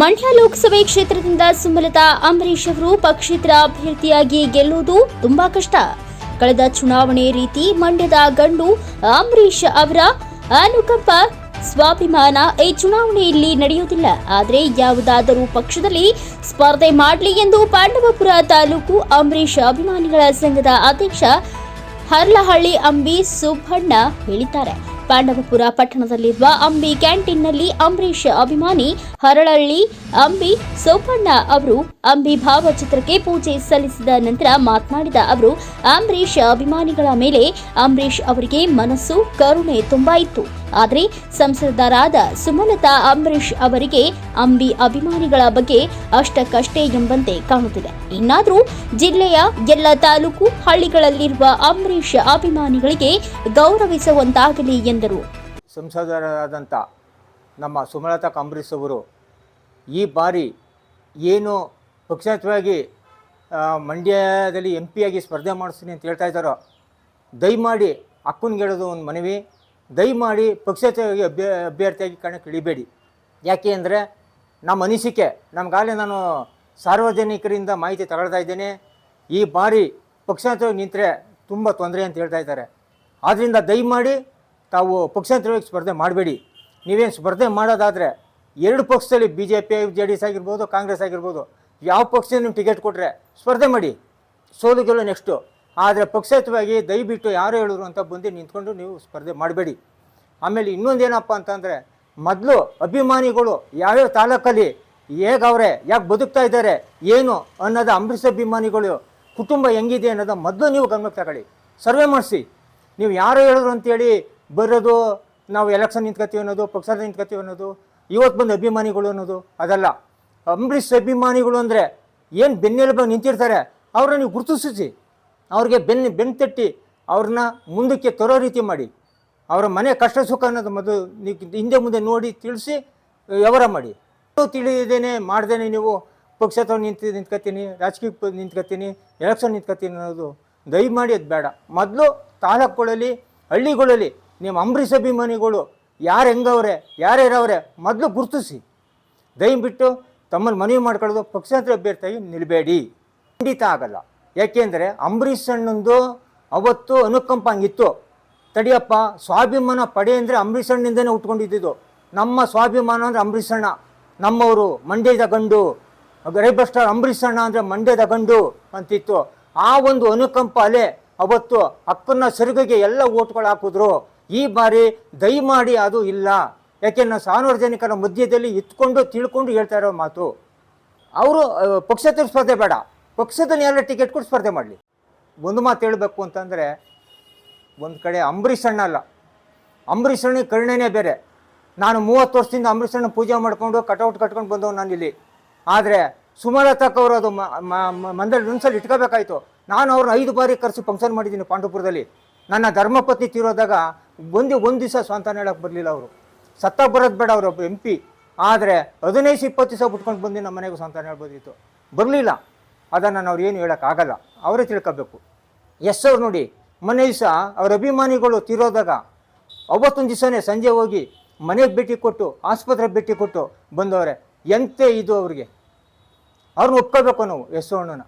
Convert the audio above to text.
ಮಂಡ್ಯ ಲೋಕಸಭೆ ಕ್ಷೇತ್ರದಿಂದ ಸುಮಲತಾ ಅಂಬರೀಶ್ ಅವರು ಪಕ್ಷೇತರ ಅಭ್ಯರ್ಥಿಯಾಗಿ ಗೆಲ್ಲುವುದು ತುಂಬಾ ಕಷ್ಟ. ಕಳೆದ ಚುನಾವಣೆ ರೀತಿ ಮಂಡ್ಯದ ಗಂಡು ಅಂಬರೀಶ್ ಅವರ ಅನುಕಂಪ ಸ್ವಾಭಿಮಾನ ಈ ಚುನಾವಣೆಯಲ್ಲಿ ನಡೆಯುವುದಿಲ್ಲ. ಆದರೆ ಯಾವುದಾದರೂ ಪಕ್ಷದಲ್ಲಿ ಸ್ಪರ್ಧೆ ಮಾಡಲಿ ಎಂದು ಪಾಂಡವಪುರ ತಾಲೂಕು ಅಂಬರೀಶ್ ಅಭಿಮಾನಿಗಳ ಸಂಘದ ಅಧ್ಯಕ್ಷ ಹರ್ಲಹಳ್ಳಿ ಅಂಬಿ ಸುಬ್ಬಣ್ಣ ಹೇಳಿದ್ದಾರೆ. ಪಾಂಡವಪುರ ಪಟ್ಟಣದಲ್ಲಿರುವ ಅಂಬಿ ಕ್ಯಾಂಟೀನ್ನಲ್ಲಿ ಅಂಬರೀಷ್ ಅಭಿಮಾನಿ ಹರಳಳ್ಳಿ, ಅಂಬಿ ಸೋಪಣ್ಣ ಅವರು ಅಂಬಿ ಭಾವಚಿತ್ರಕ್ಕೆ ಪೂಜೆ ಸಲ್ಲಿಸಿದ ನಂತರ ಮಾತನಾಡಿದ ಅವರು, ಅಂಬರೀಷ್ ಅಭಿಮಾನಿಗಳ ಮೇಲೆ ಅಂಬರೀಷ್ ಅವರಿಗೆ ಮನಸ್ಸು, ಕರುಣೆ ತುಂಬಾ ಇತ್ತು. ಆದರೆ ಸಂಸದರಾದ ಸುಮಲತಾ ಅಂಬರೀಷ್ ಅವರಿಗೆ ಅಂಬಿ ಅಭಿಮಾನಿಗಳ ಬಗ್ಗೆ ಅಷ್ಟಕ್ಕಷ್ಟೇ ಎಂಬಂತೆ ಕಾಣುತ್ತಿದೆ. ಇನ್ನಾದರೂ ಜಿಲ್ಲೆಯ ಎಲ್ಲ ತಾಲೂಕು ಹಳ್ಳಿಗಳಲ್ಲಿರುವ ಅಂಬರೀಷ್ ಅಭಿಮಾನಿಗಳಿಗೆ ಗೌರವಿಸುವಂತಾಗಲಿ ಎಂದರು. ಸಂಸದರಾದಂಥ ನಮ್ಮ ಸುಮಲತಾ ಕಾಂಬ್ರಿಸ್ ಅವರು ಈ ಬಾರಿ ಏನು ಪಕ್ಷಾತೀತವಾಗಿ ಮಂಡ್ಯದಲ್ಲಿ ಎಂ ಪಿಯಾಗಿ ಸ್ಪರ್ಧೆ ಮಾಡಿಸ್ತೀನಿ ಅಂತ ಹೇಳ್ತಾ ಇದ್ದಾರೋ, ದಯಮಾಡಿ ಅಕ್ಕನಿಗೆ ಹೇಳೋದು ಒಂದು ಮನವಿ. ದಯಮಾಡಿ ಪಕ್ಷೇತರವಾಗಿ ಅಭ್ಯ, ಅಭ್ಯರ್ಥಿಯಾಗಿ ಕಣಕ್ಕೆ ಇಳಿಬೇಡಿ. ಯಾಕೆ ಅಂದರೆ ನಮ್ಮ ಅನಿಸಿಕೆ, ನಮಗಾಗಲೇ ನಾನು ಸಾರ್ವಜನಿಕರಿಂದ ಮಾಹಿತಿ ತಗೊಳ್ತಾ ಇದ್ದೇನೆ. ಈ ಬಾರಿ ಪಕ್ಷಾಂತರವಾಗಿ ನಿಂತರೆ ತುಂಬ ತೊಂದರೆ ಅಂತ ಹೇಳ್ತಾ ಇದ್ದಾರೆ. ಆದ್ದರಿಂದ ದಯಮಾಡಿ ತಾವು ಪಕ್ಷಾಂತರವಾಗಿ ಸ್ಪರ್ಧೆ ಮಾಡಬೇಡಿ. ನೀವೇನು ಸ್ಪರ್ಧೆ ಮಾಡೋದಾದರೆ ಎರಡು ಪಕ್ಷದಲ್ಲಿ B J P J D S ಆಗಿರ್ಬೋದು, ಕಾಂಗ್ರೆಸ್ ಆಗಿರ್ಬೋದು, ಯಾವ ಪಕ್ಷದಿಂದ ನೀವು ಟಿಕೆಟ್ ಕೊಟ್ಟರೆ ಸ್ಪರ್ಧೆ ಮಾಡಿ. ಸೋಲು ಗೆಲ್ಲೋ ನೆಕ್ಸ್ಟು. ಆದರೆ ಪಕ್ಷೇತವಾಗಿ ದಯವಿಟ್ಟು ಯಾರು ಹೇಳಿದ್ರು ಅಂತ ಬಂದು ನಿಂತ್ಕೊಂಡು ನೀವು ಸ್ಪರ್ಧೆ ಮಾಡಬೇಡಿ. ಆಮೇಲೆ ಇನ್ನೊಂದೇನಪ್ಪ ಅಂತಂದರೆ, ಮೊದಲು ಅಭಿಮಾನಿಗಳು ಯಾವ್ಯಾವ ತಾಲೂಕಲ್ಲಿ ಹೇಗವ್ರೆ ಯಾಕೆ ಬದುಕ್ತಾ ಇದ್ದಾರೆ, ಏನು ಅನ್ನೋದು ಅಂಬರೀಷ್ ಅಭಿಮಾನಿಗಳು, ಕುಟುಂಬ ಹೆಂಗಿದೆ ಅನ್ನೋದು ಮೊದಲು ನೀವು ಗಮನಕ್ಕೆ ತಗೊಳ್ಳಿ. ಸರ್ವೆ ಮಾಡಿಸಿ. ನೀವು ಯಾರು ಹೇಳಿದ್ರು ಅಂತೇಳಿ ಬರೋದು, ನಾವು ಎಲೆಕ್ಷನ್ ನಿಂತ್ಕೊತೀವಿ ಅನ್ನೋದು ಪಕ್ಷದ ನಿಂತ್ಕೊತೀವಿ ಅನ್ನೋದು ಇವತ್ತು ಬಂದು ಅಭಿಮಾನಿಗಳು ಅನ್ನೋದು, ಅದಲ್ಲ. ಅಂಬರೀಷ್ ಅಭಿಮಾನಿಗಳು ಅಂದರೆ ಏನು ಬೆನ್ನೆಲುಬಾಗಿ ನಿಂತಿರ್ತಾರೆ, ಅವ್ರನ್ನ ನೀವು ಗುರುತಿಸಿ ಅವ್ರಿಗೆ ಬೆನ್ನು ಬೆನ್ನು ತಟ್ಟಿ ಅವ್ರನ್ನ ಮುಂದಕ್ಕೆ ತರೋ ರೀತಿ ಮಾಡಿ. ಅವರ ಮನೆ ಕಷ್ಟ ಸುಖ ಅನ್ನೋದು ಮೊದಲು ಹಿಂದೆ ಮುಂದೆ ನೋಡಿ ತಿಳಿಸಿ, ವ್ಯವಹಾರ ಮಾಡಿ. ತಿಳಿದೇನೆ ಮಾಡ್ದೇನೆ ನೀವು ಪಕ್ಷ ನಿಂತು ನಿಂತ್ಕೊತೀನಿ ರಾಜಕೀಯ ನಿಂತ್ಕೊತೀನಿ ಎಲೆಕ್ಷನ್ ನಿಂತ್ಕೊತೀನಿ ಅನ್ನೋದು ದಯಮಾಡಿ ಅದು ಬೇಡ. ಮೊದಲು ತಾಲೂಕುಗಳಲ್ಲಿ, ಹಳ್ಳಿಗಳಲ್ಲಿ ನಿಮ್ಮ ಅಂಬರೀಷ್ ಅಭಿಮಾನಿಗಳು ಯಾರು ಹೆಂಗವ್ರೆ ಯಾರ್ಯಾರವ್ರೆ ಮೊದಲು ಗುರುತಿಸಿ. ದಯವಿಟ್ಟು ತಮ್ಮನ್ನು ಮನವಿ ಮಾಡ್ಕೊಳ್ಳೋದು ಪಕ್ಷಾಂತರ ಅಭ್ಯರ್ಥಿಯಾಗಿ ನಿಲ್ಲಬೇಡಿ ಖಂಡಿತ ಆಗಲ್ಲ. ಯಾಕೆಂದರೆ ಅಂಬರೀಷ್ ಅಣ್ಣಂದು ಅವತ್ತು ಅನುಕಂಪ ಹಂಗಿತ್ತು. ತಡಿಯಪ್ಪ, ಸ್ವಾಭಿಮಾನ ಪಡೆ ಅಂದರೆ ಅಂಬರೀಷ್ ಅಣ್ಣಿಂದನೇ ಉಟ್ಕೊಂಡಿದ್ದು ನಮ್ಮ ಸ್ವಾಭಿಮಾನ ಅಂದರೆ ಅಂಬರೀಷ್ ಅಣ್ಣ. ನಮ್ಮವರು ಮಂಡ್ಯದ ಗಂಡು. ರೈಬರ್ ಸ್ಟಾರ್ ಅಂಬರೀಷ್ ಅಣ್ಣ ಅಂದರೆ ಮಂಡ್ಯದ ಗಂಡು ಅಂತಿತ್ತು. ಆ ಒಂದು ಅನುಕಂಪ ಅಲೆ ಅವತ್ತು ಅಕ್ಕನ ಸೆರಗಿಗೆ ಎಲ್ಲ ಓಟ್ಗಳು ಹಾಕಿದ್ರು. ಈ ಬಾರಿ ದಯಮಾಡಿ ಅದು ಇಲ್ಲ. ಯಾಕೆ ನಾವು ಸಾರ್ವಜನಿಕರ ಮಧ್ಯದಲ್ಲಿ ಇತ್ಕೊಂಡು ತಿಳ್ಕೊಂಡು ಹೇಳ್ತಾ ಇರೋ ಮಾತು. ಅವರು ಪಕ್ಷೇತರ ಸ್ಪರ್ಧೆ ಬೇಡ. ಪಕ್ಷದಲ್ಲಿ ಎಲ್ಲ ಟಿಕೆಟ್ ಕೊಟ್ಟು ಸ್ಪರ್ಧೆ ಮಾಡಲಿ. ಒಂದು ಮಾತು ಹೇಳಬೇಕು ಅಂತಂದರೆ, ಒಂದು ಕಡೆ ಅಂಬರೀಷ್ ಅಣ್ಣ ಅಲ್ಲ. ಅಂಬರೀಷ್ ಅಣ್ಣ ಕರುಣೆನೇ ಬೇರೆ. ನಾನು ಮೂವತ್ತು ವರ್ಷದಿಂದ ಅಂಬರೀಷ್ ಅಣ್ಣ ಪೂಜೆ ಮಾಡಿಕೊಂಡು ಕಟೌಟ್ ಕಟ್ಕೊಂಡು ಬಂದವು ನಾನು ಇಲ್ಲಿ. ಆದರೆ ಸುಮಲತಾಕ್ ಅವರು ಅದು ಮಂದಲ್ಲಿ ಒಂದ್ಸಲ ಇಟ್ಕೋಬೇಕಾಯ್ತು. ನಾನು ಅವ್ರನ್ನ ಐದು ಬಾರಿ ಕರೆಸಿ ಫಂಕ್ಷನ್ ಮಾಡಿದ್ದೀನಿ ಪಾಂಡವಪುರದಲ್ಲಿ. ನನ್ನ ಧರ್ಮಪತ್ನಿ ತೀರೋದಾಗ ಒಂದು ಒಂದು ದಿವಸ ಸ್ವಂತ ಹೇಳಕ್ಕೆ ಬರಲಿಲ್ಲ ಅವರು. ಸತ್ತ ಬರೋದು ಬೇಡ ಅವರು ಎಂ ಪಿ ಆದರೆ ಹದಿನೈದು ಇಪ್ಪತ್ತು ದಿವಸ ಬಿಟ್ಕೊಂಡು ಬಂದು ನಮ್ಮ ಮನೆಗೆ ಸ್ವಂತ ಹೇಳ್ಬೋದಿತ್ತು. ಬರಲಿಲ್ಲ. ಅದನ್ನು ನಾವು ಏನು ಹೇಳೋಕ್ಕಾಗಲ್ಲ. ಅವರೇ ತಿಳ್ಕೋಬೇಕು. ಎಸ್ ಅವ್ರು ನೋಡಿ, ಮೊನ್ನೆ ದಿವಸ ಅವ್ರ ಅಭಿಮಾನಿಗಳು ತೀರೋದಾಗ ಅವತ್ತೊಂದು ದಿವಸನೇ ಸಂಜೆ ಹೋಗಿ ಮನೆಗೆ ಭೇಟಿ ಕೊಟ್ಟು, ಆಸ್ಪತ್ರೆಗೆ ಭೇಟಿ ಕೊಟ್ಟು ಬಂದವರೆ. ಎಂತೆ ಇದು ಅವ್ರಿಗೆ? ಅವ್ರನ್ನ ಒಪ್ಕೋಬೇಕು ನಾವು ಎಸ್ ಅಣ್ಣನ